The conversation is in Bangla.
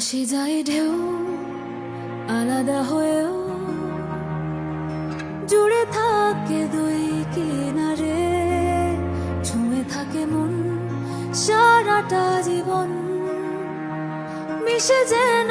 আসে যায় ঢেউ, আলাদা হয়েও জুড়ে থাকে দুই কিনারে, ছুঁয়ে থাকে মন, সারাটা জীবন মিশে যেন